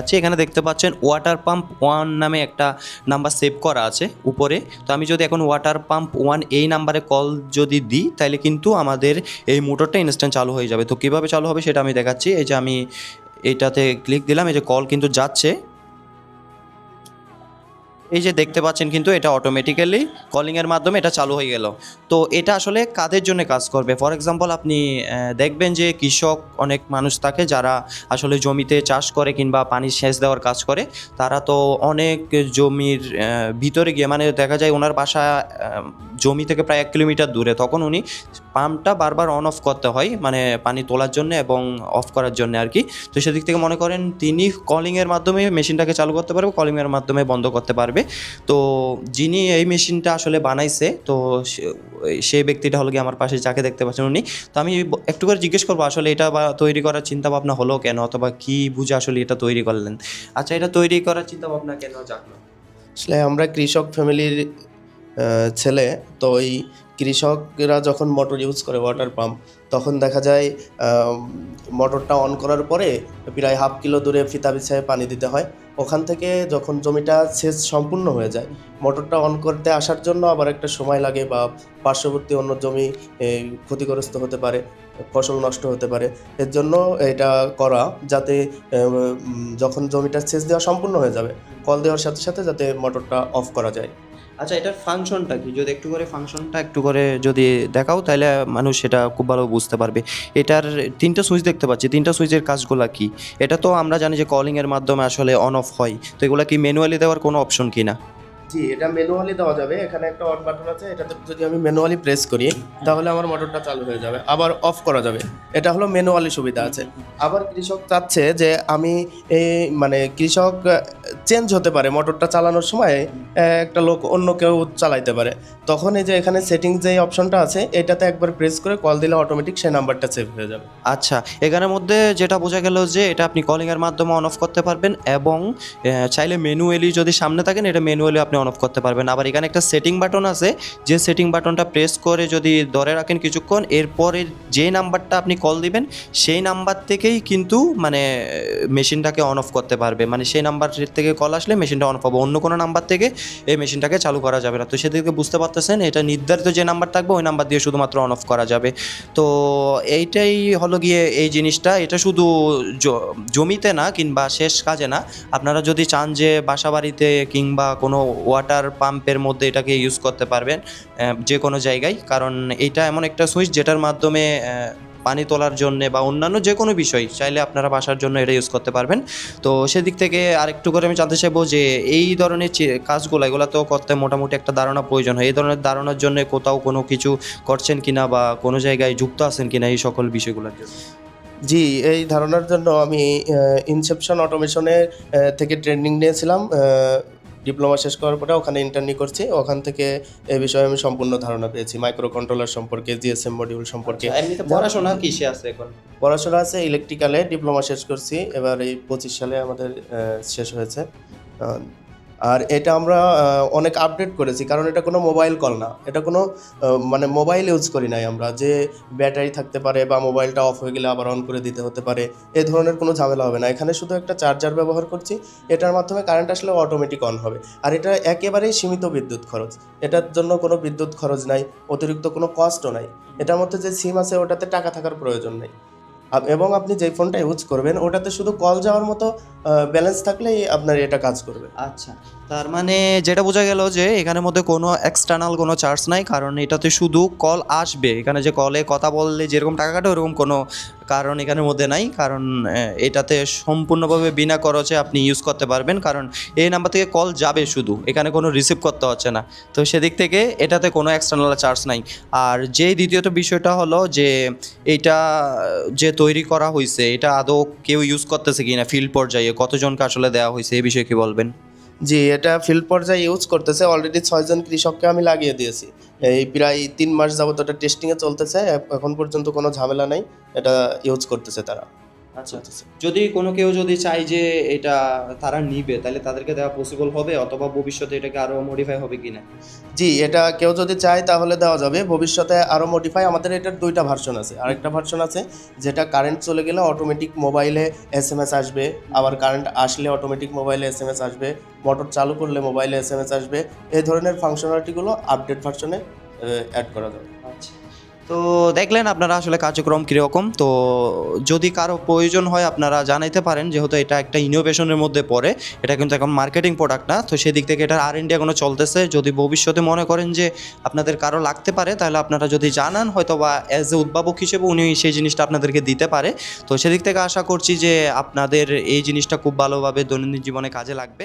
আচ্ছা এখানে দেখতে পাচ্ছেন ওয়াটার পাম্প ওয়ান নামে একটা নাম্বার সেভ করা আছে উপরে। তো আমি যদি এখন ওয়াটার পাম্প ওয়ান এই নাম্বারে কল যদি দিই, তাহলে কিন্তু আমাদের এই মোটরটা ইনস্ট্যান্ট চালু হয়ে যাবে। তো কীভাবে চালু হবে সেটা আমি দেখাচ্ছি। এই যে আমি এটাতে ক্লিক দিলাম, এই যে কল কিন্তু যাচ্ছে। এই যে দেখতে পাচ্ছেন কিন্তু এটা অটোমেটিক্যালি কলিংয়ের মাধ্যমে এটা চালু হয়ে গেল। তো এটা আসলে কাদের জন্য কাজ করবে? ফর এক্সাম্পল আপনি দেখবেন যে কৃষক অনেক মানুষ থাকে যারা আসলে জমিতে চাষ করে কিংবা পানি সেচ দেওয়ার কাজ করে। তারা তো অনেক জমির ভিতরে গিয়ে মানে দেখা যায় ওনার বাসা জমি থেকে প্রায় এক কিলোমিটার দূরে। তখন উনি পাম্পটা বারবার অন অফ করতে হয় মানে পানি তোলার জন্য এবং অফ করার জন্য আর কি। তো সেদিক থেকে মনে করেন তিনি কলিংয়ের মাধ্যমে মেশিনটাকে চালু করতে পারবে কলিংয়ের মাধ্যমে বন্ধ করতে পারবে। তো যিনি এই মেশিনটা আসলে বানাইছে, তো সেই ব্যক্তিটা হলো গিয়ে আমার পাশে যাকে দেখতে পাচ্ছেন উনি। তো আমি একটু করে জিজ্ঞেস করব, আসলে এটা বা, তৈরি করার চিন্তা ভাবনা হলো কেন? অথবা কি বুঝে আসলে এটা তৈরি করলেন? আচ্ছা এটা তৈরি করার চিন্তা ভাবনা কেন জানলো আসলে আমরা কৃষক ফ্যামিলির ছেলে, তো ওই কৃষকরা যখন মোটর ইউজ করে ওয়াটার পাম্প, তখন দেখা যায় মোটরটা অন করার পরে প্রায় হাফ কিলো দূরে ফিতা বিছায় পানি দিতে হয়। ওখান থেকে যখন জমিটা সেচ সম্পূর্ণ হয়ে যায়, মোটরটা অন করতে আসার জন্য আবার একটা সময় লাগে বা পার্শ্ববর্তী অন্য জমি ক্ষতিগ্রস্ত হতে পারে, ফসল নষ্ট হতে পারে। এর জন্য এটা করা যাতে যখন জমিটা সেচ দেওয়া সম্পূর্ণ হয়ে যাবে, কল দেওয়ার সাথে সাথে যাতে মোটরটা অফ করা যায়। আচ্ছা এটার ফাংশনটা কি? যদি একটু করে ফাংশনটা একটু করে যদি দেখাও, তাহলে মানুষ সেটা খুব ভালো বুঝতে পারবে। এটার তিনটা সুইচ দেখতে পাচ্ছি। তিনটা সুইচের কাজগুলো কি? এটা তো আমরা জানি যে কলিংয়ের মাধ্যমে আসলে অন অফ হয়। তো এগুলো কি ম্যানুয়ালি দেওয়ার কোনো অপশন কি না? জি, এটা ম্যানুয়ালি দেওয়া যাবে। এখানে একটা অন বাটন আছে, এটাতে যদি আমি ম্যানুয়ালি প্রেস করি, তাহলে আমার মোটরটা চালু হয়ে যাবে, আবার অফ করা যাবে। এটা হলো ম্যানুয়ালি সুবিধা আছে। আবার কৃষক চাচ্ছে যে আমি এই মানে কৃষক চেঞ্জ হতে পারে মোটরটা চালানোর সময় একটা লোক অন্য কেউ চালাইতে পারে। তখন এই যে এখানে সেটিং যে অপশনটা আছে, এটাতে একবার প্রেস করে কল দিলে অটোমেটিক সেই নাম্বারটা সেভ হয়ে যাবে। আচ্ছা এখানের মধ্যে যেটা বোঝা গেল যে এটা আপনি কলিংয়ের মাধ্যমে অন অফ করতে পারবেন এবং চাইলে ম্যানুয়ালি যদি সামনে থাকেন, এটা ম্যানুয়ালি আপনি অন অফ করতে পারবেন। আবার এখানে একটা সেটিং বাটন আছে। যে সেটিং বাটনটা প্রেস করে যদি ধরে রাখেন কিছুক্ষণ, এরপরে যে নাম্বারটা আপনি কল দিবেন, সেই নাম্বার থেকেই কিন্তু মানে মেশিনটাকে অন অফ করতে পারবে। মানে সেই নাম্বার থেকে কল আসলে মেশিনটা অন অফ হবে। অন্য কোনো নাম্বার থেকে এই মেশিনটাকে চালু করা যাবে না। তো সেদিকে বুঝতে পারতেছেন, এটা নির্ধারিত যে নাম্বার থাকবে, ওই নাম্বার দিয়ে শুধুমাত্র অন অফ করা যাবে। তো এইটাই হলো গিয়ে এই জিনিসটা। এটা শুধু জমিতে না, কিংবা শেষ কাজে না। আপনারা যদি চান যে বাসা বাড়িতে কিংবা কোনো ওয়াটার পাম্পের মধ্যে এটাকে ইউজ করতে পারবেন যে কোনো জায়গায়। কারণ এটা এমন একটা সুইচ যেটার মাধ্যমে পানি তোলার জন্য বা অন্যান্য যে কোনো বিষয়, চাইলে আপনারা বাসার জন্য এটা ইউজ করতে পারবেন। তো সেদিক থেকে আরেকটু করে আমি জানতে চাইব যে, এই ধরনের কাজগুলো এগুলো তো করতে মোটামুটি একটা ধারণা প্রয়োজন হয়। এই ধরনের ধারণার জন্য কোথাও কোনো কিছু করছেন কিনা বা কোনো জায়গায় যুক্ত আছেন কিনা এই সকল বিষয়গুলোর জন্য? জি, এই ধারণার জন্য আমি ইনসেপশন অটোমেশনের থেকে ট্রেনিং নিয়েছিলাম। ডিপ্লোমা শেষ করার পরে ওখানে ইন্টারনি করছি। ওখান থেকে এই বিষয়ে আমি সম্পূর্ণ ধারণা পেয়েছি। মাইক্রো কন্ট্রোলার সম্পর্কে জিএসএম মডিউল সম্পর্কে। এমনিতে পড়াশোনা কিসে আছে এখন? পড়াশোনা আছে ইলেকট্রিক্যালে ডিপ্লোমা শেষ করছি। এবার এই পঁচিশ সালে আমাদের শেষ হয়েছে। আর এটা আমরা অনেক আপডেট করেছি, কারণ এটা কোনো মোবাইল কল না। এটা কোনো মানে মোবাইল ইউজ করি নাই আমরা, যে ব্যাটারি থাকতে পারে বা মোবাইলটা অফ হয়ে গেলে আবার অন করে দিতে হতে পারে, এ ধরনের কোনো ঝামেলা হবে না। এখানে শুধু একটা চার্জার ব্যবহার করছি, এটার মাধ্যমে কারেন্ট আসলে অটোমেটিক অন হবে। আর এটা একেবারেই সীমিত বিদ্যুৎ খরচ, এটার জন্য কোনো বিদ্যুৎ খরচ নাই, অতিরিক্ত কোনো কষ্টও নাই। এটার মধ্যে যে সিম আছে, ওটাতে টাকা থাকার প্রয়োজন নেই। এবং আপনি যে ফোনটা ইউজ করবেন, ওটাতে শুধু কল যাওয়ার মতো ব্যালেন্স থাকলেই আপনার এটা কাজ করবে। আচ্ছা। তার মানে যেটা বোঝা গেল যে এখানের মধ্যে কোনো এক্সটার্নাল কোনো চার্জ নাই, কারণ এটাতে শুধু কল আসবে। এখানে যে কলে কথা বললে যেরকম টাকা কাটে, ওরকম কোনো কারণ এখানের মধ্যে নাই। কারণ এটাতে সম্পূর্ণভাবে বিনা খরচে আপনি ইউজ করতে পারবেন। কারণ এই নাম্বার থেকে কল যাবে শুধু। এখানে কোনো রিসিভ করতে হচ্ছে না। তো সেদিক থেকে এটাতে কোনো এক্সটার্নাল চার্জ নাই। আর যে দ্বিতীয়ত বিষয়টা হলো যে এইটা যে তৈরি করা হয়েছে এটা আদৌ কেউ ইউজ করতেছে কিনা ফিল্ড পর্যায়ে কতজনকে আসলে দেওয়া হয়েছে এই বিষয়ে কি বলবেন? জি, এটা ফিল্ড পর্যায়ে ইউজ করতেছে অলরেডি ছয়জন কৃষককে আমি লাগিয়ে দিয়েছি। এই প্রায় তিন মাস যাবত এটা টেস্টিংয়ে চলতেছে, এখন পর্যন্ত কোনো ঝামেলা নাই, এটা ইউজ করতেছে তারা। আচ্ছা চলতেছে যদি কোনো কেউ যদি চায় যে এটা তারা নিবে, তাহলে তাদেরকে দেওয়া পসিবল হবে অথবা ভবিষ্যতে এটাকে আরও মডিফাই হবে কিনা? জি, এটা কেউ যদি চায় তাহলে দেওয়া যাবে। ভবিষ্যতে আরও মডিফাই আমাদের এটার দুইটা ভার্সন আছে। আরেকটা ভার্সন আছে যেটা কারেন্ট চলে গেলে অটোমেটিক মোবাইলে এস এম এস আসবে। আবার কারেন্ট আসলে অটোমেটিক মোবাইলে এস এম এস আসবে। মোটর চালু করলে মোবাইলে এস এম এস আসবে। এই ধরনের ফাংশনালিটিগুলো আপডেট ভার্সনে অ্যাড করা যাবে। আচ্ছা তো দেখলেন আপনারা আসলে কার্যক্রম কীরকম। তো যদি কারও প্রয়োজন হয় আপনারা জানাইতে পারেন, যেহেতু এটা একটা ইনোভেশনের মধ্যে পড়ে, এটা কিন্তু এখন মার্কেটিং প্রোডাক্ট না, তো সেদিক থেকে এটার আর ইন্ডিয়া এখনও চলতেছে। যদি ভবিষ্যতে মনে করেন যে আপনাদের কারও লাগতে পারে, তাহলে আপনারা যদি জানান হয়তো বা অ্যাজ এ উদ্ভাবক হিসেবে উনি সেই জিনিসটা আপনাদেরকে দিতে পারে। তো সেদিক থেকে আশা করছি যে আপনাদের এই জিনিসটা খুব ভালোভাবে দৈনন্দিন জীবনে কাজে লাগবে।